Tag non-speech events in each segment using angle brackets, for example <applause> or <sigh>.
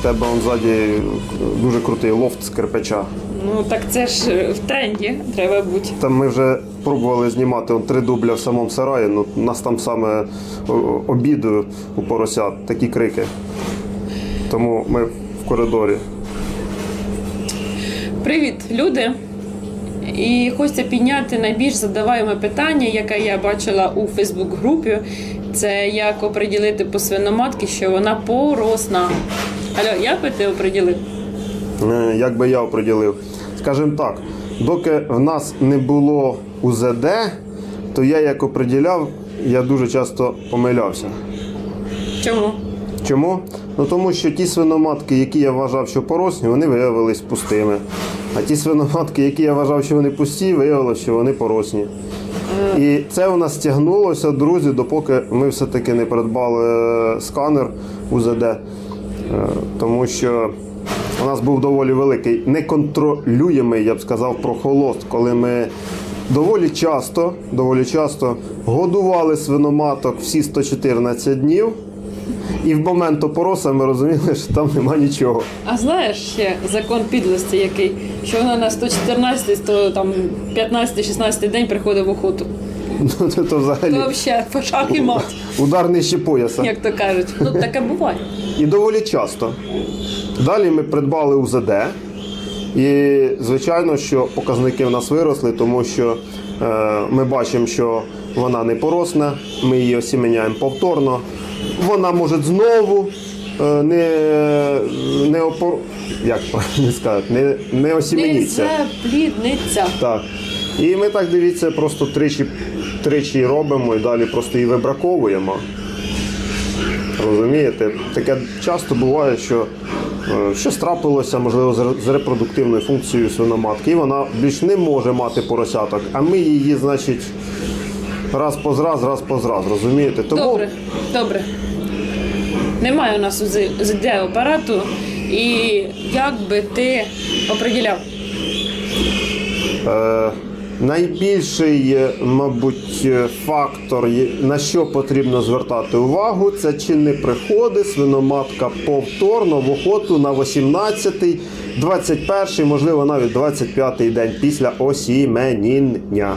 в тебе он ззаді дуже крутий лофт з кирпича. Ну так це ж е, в тренді треба бути. Там ми вже пробували знімати он, три дубля в самому сараї. Ну, нас там саме о, обід у поросят, такі крики. Тому ми в коридорі. Привіт, люди! І хочеться підняти найбільш задаваєме питання, яке я бачила у Фейсбук-групі. Це як оприділити по свиноматки, що вона поросна. Алло, як би ти оприділив? Е, Як би я оприділив? Скажімо так, доки в нас не було УЗД, то я як оприділяв, я дуже часто помилявся. Чому? Чому? Ну тому що ті свиноматки, які я вважав, що поросні, вони виявились пустими. А ті свиноматки, які я вважав, що вони пусті, виявилося, що вони поросні. І це у нас тягнулося, друзі, допоки ми все-таки не придбали е, сканер УЗД. Е, Тому що у нас був доволі великий, неконтролюємий, я б сказав, прохолост, коли ми доволі часто, доволі часто годували свиноматок всі 114 днів. І в момент опороса ми розуміли, що там нема нічого. А знаєш ще закон підлості, який, що вона на 114, 100, там 15-16 день приходить в охоту. Ну, це то взагалі То взагалі пошах і мат, удар нижче пояса. як то кажуть. Ну таке буває. І доволі часто. Далі ми придбали УЗД. І звичайно, що показники в нас виросли, тому що е, ми бачимо, що вона не поросна, ми її осіменяємо повторно. Вона може знову е, не, не опор... як правильно сказати, не, не осіменіться. Не плідниця. Так. І ми так дивіться, просто тричі, тричі робимо і далі просто її вибраковуємо. Розумієте? Таке часто буває, що е, щось трапилося, можливо, з з репродуктивною функцією свиноматки, і вона більш не може мати поросяток, а ми її, значить, раз по зраз, раз по зраз, розумієте? Тому Добре, добре. Немає у нас УЗД апарату. І як би ти оприділяв? Е, найбільший, е, мабуть, е, фактор, на що потрібно звертати увагу, це чи не приходить свиноматка повторно в охоту на 18-й, 21-й, можливо, навіть 25-й день після осіменіння.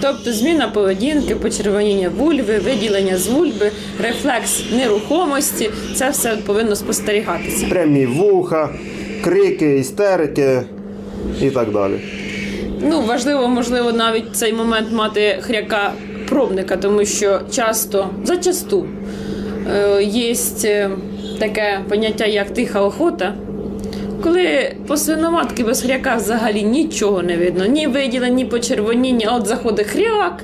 Тобто зміна поведінки, почервоніння вульви, виділення з вульви, рефлекс нерухомості це все повинно спостерігатися. Прямі вуха, крики, істерики і так далі. Ну, важливо, можливо, навіть в цей момент мати хряка пробника, тому що часто, зачасту, е, є таке поняття, як тиха охота. Коли по свиноматки без хряка взагалі нічого не видно, ні виділень, ні почервоніння, а от заходить хряк.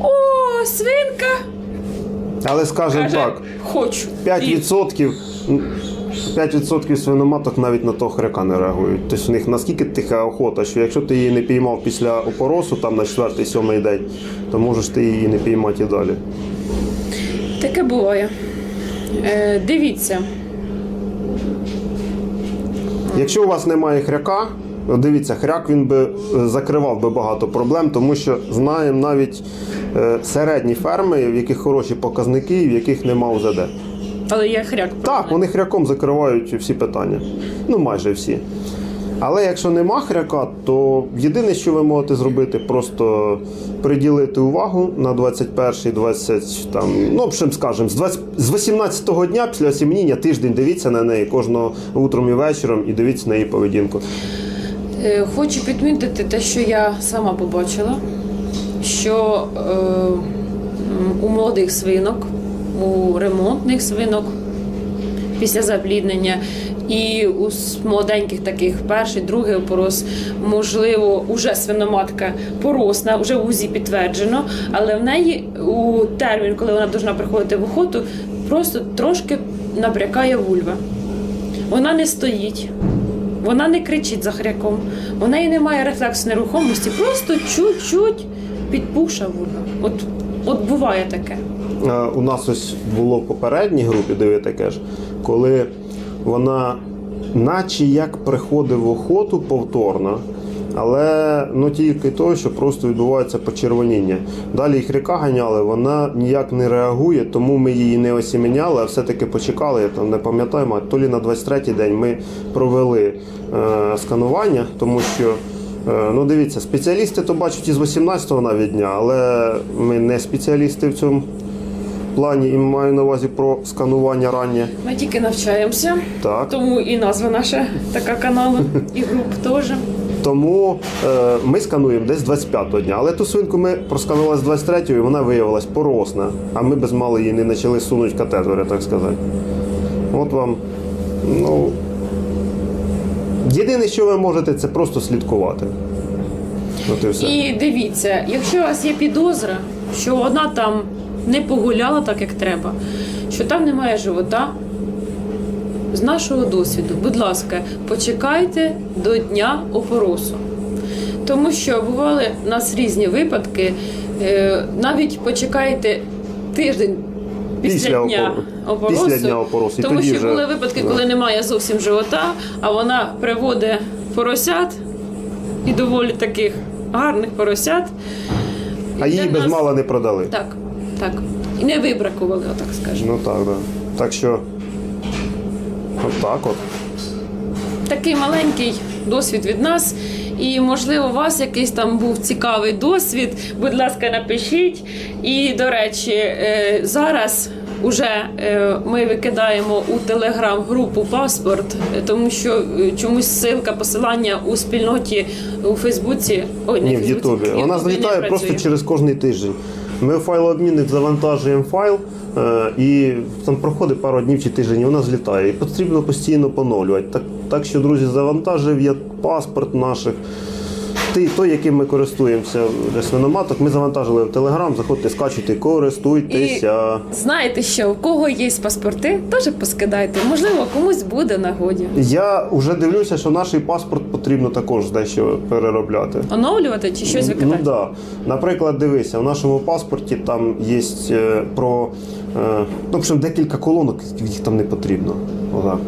О, свинка! Але скажімо Каже, так, хочу. 5%, 5% свиноматок навіть на того хряка не реагують. Тобто в них наскільки тиха охота, що якщо ти її не піймав після опоросу, там на 4-7 день, то можеш ти її не піймати і далі. Таке буває. Е, дивіться, Якщо у вас немає хряка, дивіться, хряк він би е, закривав би багато проблем, тому що знаємо навіть е, середні ферми, в яких хороші показники, в яких нема УЗД. Але є хряк. Так, вони хряком закривають всі питання. Ну, майже всі. Але якщо нема хряка, то єдине, що ви можете зробити, просто приділити увагу на 21 20 там, ну, общем, скажемо, з 20, з 18-го дня після осіміння тиждень дивіться на неї кожного утром і вечором і дивіться на її поведінку. Е, Хочу підмітити те, що я сама побачила, що е, у молодих свинок, у ремонтних свинок після запліднення і у молоденьких таких перший, другий опорос, можливо, уже свиноматка поросна, вже в УЗІ підтверджено, але в неї у термін, коли вона повинна приходити в охоту, просто трошки набрякає вульва. Вона не стоїть. Вона не кричить за хряком. У неї немає рефлексу нерухомості, просто чуть-чуть підпуша вульва. От, от буває таке. Е, У нас ось було в попередній групі, де таке ж, коли вона, наче як приходить в охоту повторно, Але ну тільки то, що просто відбувається почервоніння. Далі їх ріка ганяли, вона ніяк не реагує, тому ми її не осіменяли, а все-таки почекали. Я там не пам'ятаю, то лі на 23-й день ми провели е, сканування, тому що. е, Ну, дивіться, спеціалісти то бачать із 18-го навіть дня, але ми не спеціалісти в цьому плані і маю на увазі про сканування раннє. Ми тільки навчаємося, Так. тому і назва наша така каналу, <laughs> і груп теж. Тому е, ми скануємо десь 25-го дня. Але ту свинку ми просканували з 23-го і вона виявилась поросна. А ми без мало її не почали сунути катетери, так сказати. От вам. Ну. Єдине, що ви можете, це просто слідкувати. От і все. І дивіться, якщо у вас є підозра, що вона там не погуляла так, як треба, що там немає живота, з нашого досвіду, будь ласка, почекайте до дня опоросу. Тому що бували у нас різні випадки. е, Навіть почекайте тиждень після, Після дня опоросу. після дня опоросу, Тому що вже- були випадки, коли немає зовсім живота, а вона приводить поросят і доволі таких гарних поросят. А її Для без нас- мала не продали. Так, так. І не вибракували, отак скажемо. Ну так, да. Так що. От так от. Такий маленький досвід від нас. І, можливо, у вас якийсь там був цікавий досвід. Будь ласка, напишіть. І, до речі, е, зараз уже е, ми викидаємо у телеграм-групу паспорт, е, тому що чомусь ссылка, посилання у спільноті у Фейсбуці. Ой, не Ні, в Ютубі. Вона злітає просто через кожний тиждень. Ми файлообмінник завантажуємо файл, е, і там проходить пару днів чи тиждень, вона злітає. І потрібно постійно поновлювати. Так, так що, друзі, завантажив я паспорт наших. Той, яким ми користуємося для свиноматок, ми завантажили в Телеграм, заходьте, скачуйте, користуйтеся. Знаєте що, у кого є паспорти, теж поскидайте. Можливо, комусь буде нагоді. Я вже дивлюся, що наш паспорт потрібно також дещо переробляти. Оновлювати чи щось викидати? Ну викидати? да. Наприклад, дивися, в нашому паспорті там є е, про е, ну, в общем, декілька колонок, їх там не потрібно. Отак.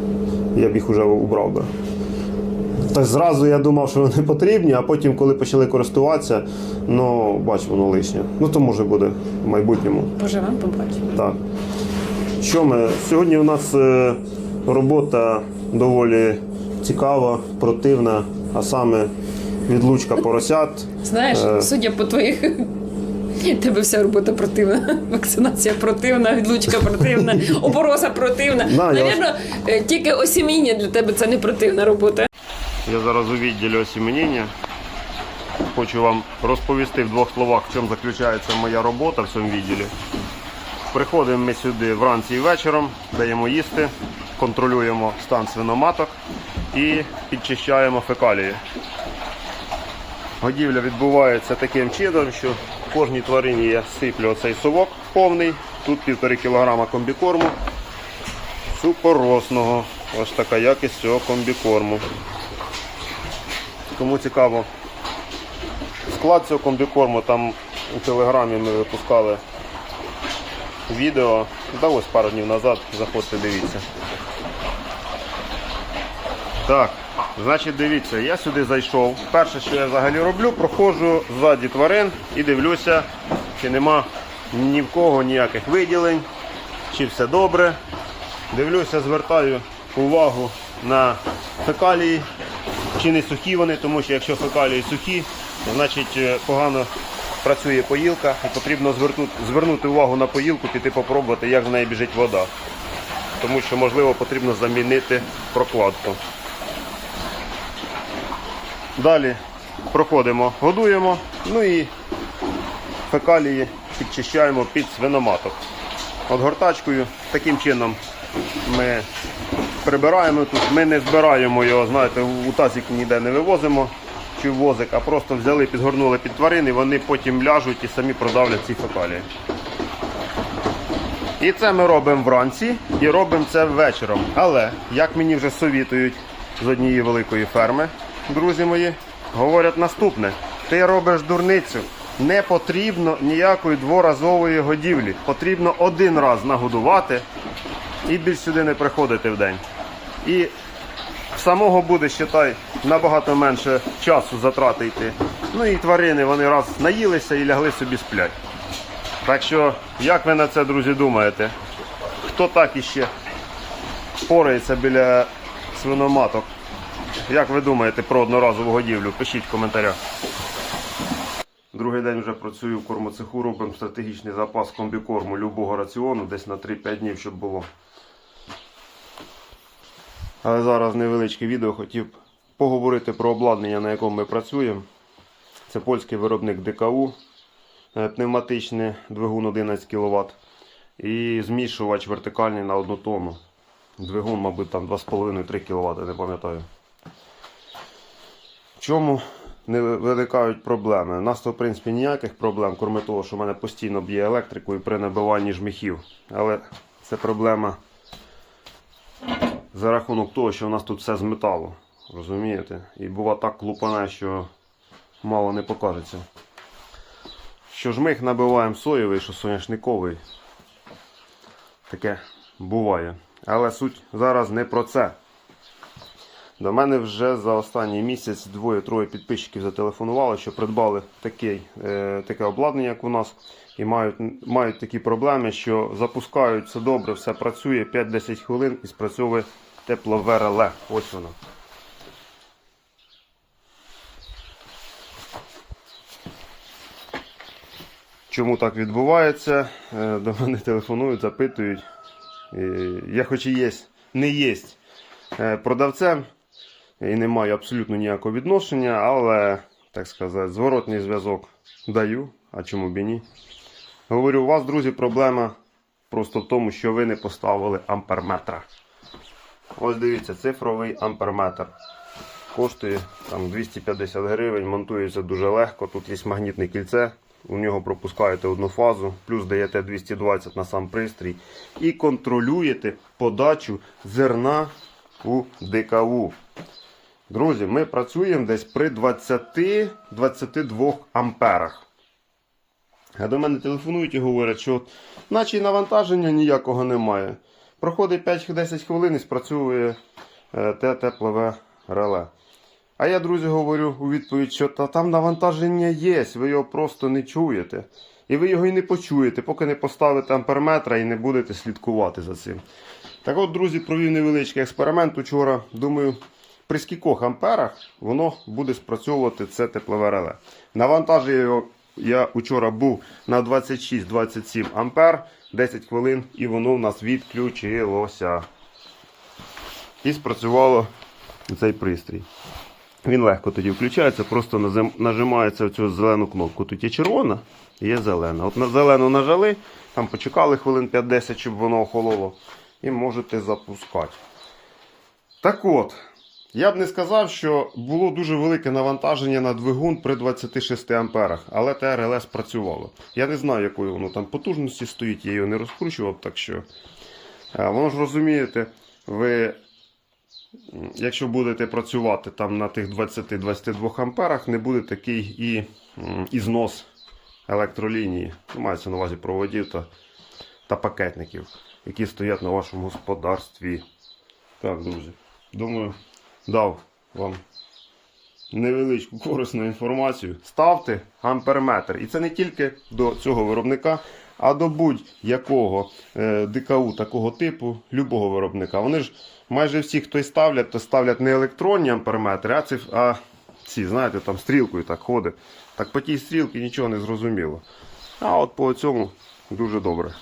Я б їх вже убрав би. Так зразу я думав, що вони потрібні, а потім, коли почали користуватися, ну, бач, воно лишнє. Ну то може буде в майбутньому. Поживемо, побачимо. Так. Що ми? Сьогодні у нас е, робота доволі цікава, противна, а саме відлучка поросят. Знаєш, Е. судя по твоїх. Тебе вся робота противна, вакцинація противна, відлучка противна, опороса противна. Навірно, е, тільки осіміння для тебе це не противна робота. Я зараз у відділі осіменіння. Хочу вам розповісти в двох словах, в чому заключається моя робота в цьому відділі. Приходимо ми сюди вранці і вечором, даємо їсти, контролюємо стан свиноматок і підчищаємо фекалії. Годівля відбувається таким чином, що кожній тварині я сиплю оцей совок повний, тут півтори кілограма комбікорму супоросного. Ось така якість цього комбікорму. Кому цікаво, склад цього комбікорму там у телеграмі ми випускали відео. Да ось пару днів назад, заходьте, дивіться. Так, значить дивіться, я сюди зайшов. Перше, що я взагалі роблю, проходжу ззаді тварин і дивлюся, чи нема ні в кого ніяких виділень, чи все добре. Дивлюся, звертаю увагу на фекалії, чи не сухі вони, тому що якщо фекалії сухі, значить е, погано працює поїлка і потрібно звернути, звернути увагу на поїлку, піти попробувати, як в неї біжить вода. Тому що, можливо, потрібно замінити прокладку. Далі проходимо, годуємо, ну і фекалії підчищаємо під свиноматок. От гортачкою таким чином ми прибираємо тут. Ми не збираємо його, знаєте, у тазик ніде не вивозимо чи в возик, а просто взяли, підгорнули під тварини, вони потім ляжуть і самі продавлять ці фекалії. І це ми робимо вранці і робимо це вечором. Але, як мені вже совітують з однієї великої ферми, друзі мої, говорять наступне: ти робиш дурницю. Не потрібно ніякої дворазової годівлі. Потрібно один раз нагодувати і більш сюди не приходити в день. І самого буде, считай, набагато менше часу затрати йти. Ну і тварини вони раз наїлися і лягли собі сплять. Так що, як ви на це, друзі, думаєте? Хто так іще порається біля свиноматок? Як ви думаєте про одноразову годівлю? Пишіть в коментарях. Другий день вже працюю в кормоцеху, робимо стратегічний запас комбікорму любого раціону, десь на 3-5 днів, щоб було. Але зараз невеличке відео хотів поговорити про обладнання, на якому ми працюємо. Це польський виробник ДКУ, е, пневматичний двигун 11 кВт і змішувач вертикальний на 1 тонну. Двигун, мабуть, там 2,5-3 кВт, не пам'ятаю. Чому не виникають проблеми? У нас то, в принципі, ніяких проблем, крім того, що в мене постійно б'є електрикою при набиванні жмихів. Але це проблема за рахунок того, що у нас тут все з металу. Розумієте? І бува так клупане, що мало не покажеться. Що жмих набиваємо соєвий, що соняшниковий. Таке буває. Але суть зараз не про це. До мене вже за останній місяць двоє-троє підписчиків зателефонували, що придбали такий, е, таке обладнання, як у нас, і мають, мають такі проблеми, що запускають все добре, все працює 5-10 хвилин і спрацьовує теплове реле. Ось воно. Чому так відбувається? Е, До мене телефонують, запитують. Е, Я хоч і є, не є е, продавцем і не маю абсолютно ніякого відношення, але, так сказати, зворотний зв'язок даю, а чому б і ні. Говорю, у вас, друзі, проблема просто в тому, що ви не поставили амперметра. Ось дивіться, цифровий амперметр. Коштує там 250 гривень, монтується дуже легко. Тут є магнітне кільце, у нього пропускаєте одну фазу, плюс даєте 220 на сам пристрій і контролюєте подачу зерна у ДКУ. Друзі, ми працюємо десь при 20-22 амперах. А до мене телефонують і говорять, що наче й навантаження ніякого немає. Проходить 5-10 хвилин і спрацьовує е, те теплове реле. А я, друзі, говорю у відповідь, що та там навантаження є, ви його просто не чуєте. І ви його і не почуєте, поки не поставите амперметра і не будете слідкувати за цим. Так от, друзі, провів невеличкий експеримент учора. Думаю, при скількох амперах воно буде спрацьовувати це теплове реле. Навантажив його я учора був на 26-27 ампер, 10 хвилин, і воно в нас відключилося. І спрацювало цей пристрій. Він легко тоді включається, просто нажимається цю зелену кнопку. Тут є червона і є зелена. От на зелену нажали, там почекали хвилин 5-10, щоб воно охололо, і можете запускати. Так от, я б не сказав, що було дуже велике навантаження на двигун при 26 амперах, але те реле спрацювало. Я не знаю, якої воно там потужності стоїть, я його не розкручував, так що. е, Воно ж розумієте, ви Якщо будете працювати там на тих 20-22 амперах, не буде такий і і електролінії. Ну, Мається на увазі проводів та, та пакетників, які стоять на вашому господарстві. Так, друзі, думаю, дав вам невеличку корисну інформацію. Ставте амперметр. І це не тільки до цього виробника, а до будь-якого е, ДКУ такого типу, любого виробника. Вони ж майже всі, хто ставлять, то ставлять не електронні амперметри, а, циф... а ці, знаєте, там стрілкою так ходить. Так по тій стрілці нічого не зрозуміло. А от по цьому дуже добре.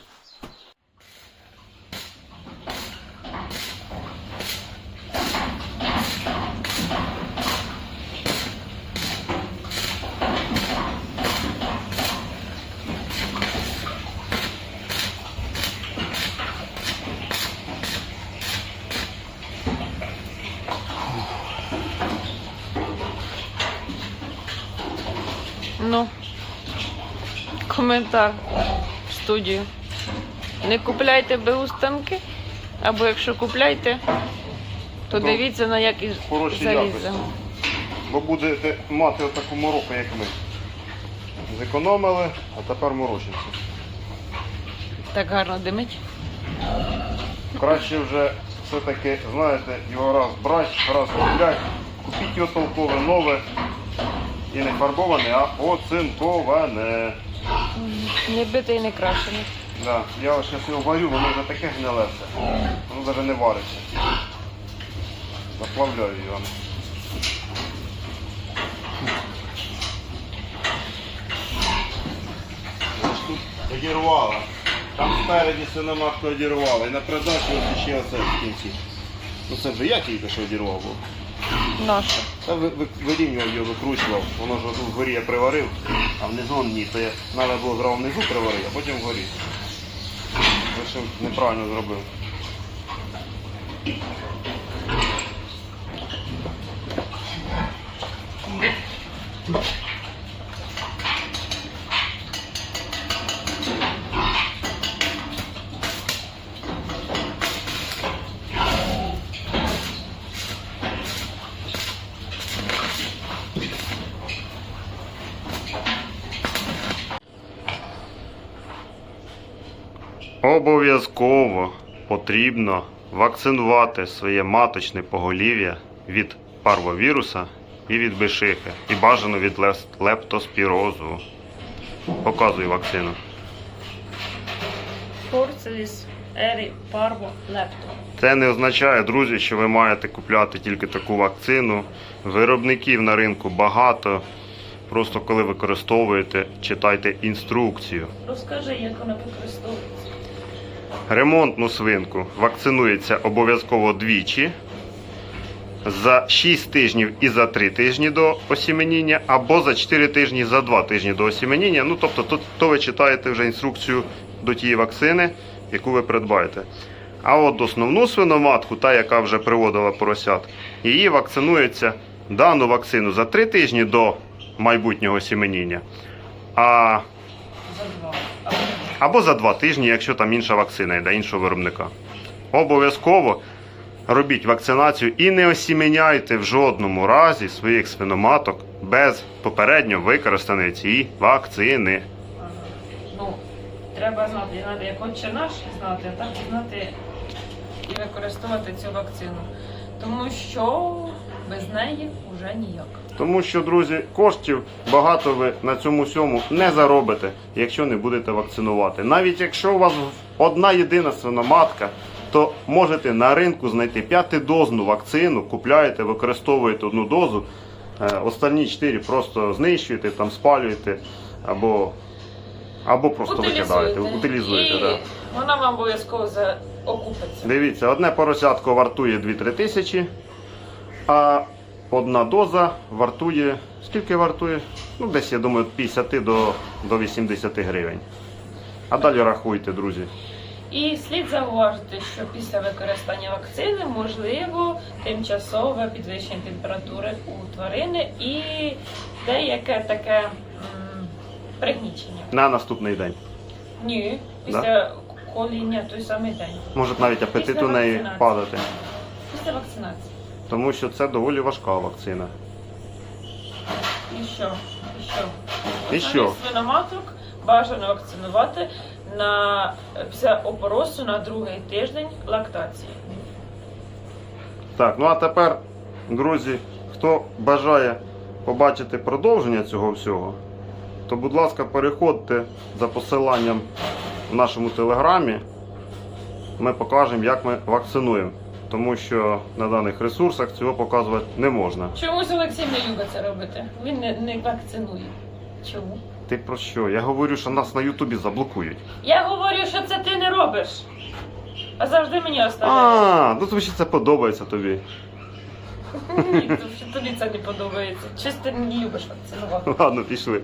Ну, коментар в студію. Не купляйте станки, або якщо купляйте, то То дивіться на якість хорошій заліза. Бо будете мати отаку мороку, як ми. Зекономили, а тепер морочимося. Так гарно димить. Краще вже все-таки, знаєте, його раз брати, раз купляти, купіть його толкове, нове і не фарбоване, а оцинковане. Не бите і не крашене. Да, я ось зараз його варю, воно вже таке гниле все. Воно навіть не вариться. Заплавляю його. Ось тут одірвала. Там спереді свиноматку одірвала. І на продачу ось ще оце в кінці. Ну це вже я тільки що одірвав був. Наше. Та ви, ви, вирівнював його, викручував. Воно ж тут вгорі я приварив, а внизу ні. То я треба було зразу внизу приварити, а потім вгорі. Вирішив, неправильно зробив. Обов'язково потрібно вакцинувати своє маточне поголів'я від парвовіруса і від бешихи. І бажано від лептоспірозу. Показую вакцину. Порцеліс ері парво лепто. Це не означає, друзі, що ви маєте купляти тільки таку вакцину. Виробників на ринку багато. Просто коли використовуєте, читайте інструкцію. Розкажи, як вона використовується. Ремонтну свинку вакцинується обов'язково двічі. За 6 тижнів і за 3 тижні до осіменіння, або за 4 тижні за 2 тижні до осіменіння. Ну, тобто, то, то ви читаєте вже інструкцію до тієї вакцини, яку ви придбаєте. А от основну свиноматку, та, яка вже приводила поросят, її вакцинується дану вакцину за 3 тижні до майбутнього осіменіння. А. або за два тижні, якщо там інша вакцина йде іншого виробника. Обов'язково робіть вакцинацію і не осіменяйте в жодному разі своїх свиноматок без попередньо використаної цієї вакцини. Ну, треба знати, знати, як отче наш знати, а так знати і використовувати цю вакцину. Тому що без неї вже ніяк. Тому що, друзі, коштів багато ви на цьому всьому не заробите, якщо не будете вакцинувати. Навіть якщо у вас одна єдина свиноматка, то можете на ринку знайти п'ятидозну вакцину, купляєте, використовуєте одну дозу, е, останні чотири просто знищуєте, там спалюєте або, або просто викидаєте, утилізуєте. І Да. вона вам обов'язково окупиться. Дивіться, одне поросятко вартує 2-3 тисячі, а одна доза вартує. Скільки вартує? Ну, десь, я думаю, від 50 до, до 80 гривень. А далі рахуйте, друзі. І слід зауважити, що після використання вакцини можливо тимчасове підвищення температури у тварини і деяке таке м, пригнічення. На наступний день. Ні, після коління той самий день. Може навіть апетит Після у неї вакцинації. падати. Після вакцинації. Тому що це доволі важка вакцина. І що? І що? І що? Свиноматок бажано вакцинувати на після опоросу на другий тиждень лактації. Так, ну а тепер, друзі, хто бажає побачити продовження цього всього, то, будь ласка, переходьте за посиланням в нашому телеграмі. Ми покажемо, як ми вакцинуємо. Тому що на даних ресурсах цього показувати не можна. Чомусь Олексій не любить це робити. Він не, не вакцинує. Чому? Ти про що? Я говорю, що нас на Ютубі заблокують. Я говорю, що це ти не робиш. А завжди мені оставляєш. А, ну тобі ще це подобається тобі. Ні, тобі це не подобається. Щось ти не любиш вакцинувати. Ладно, пішли.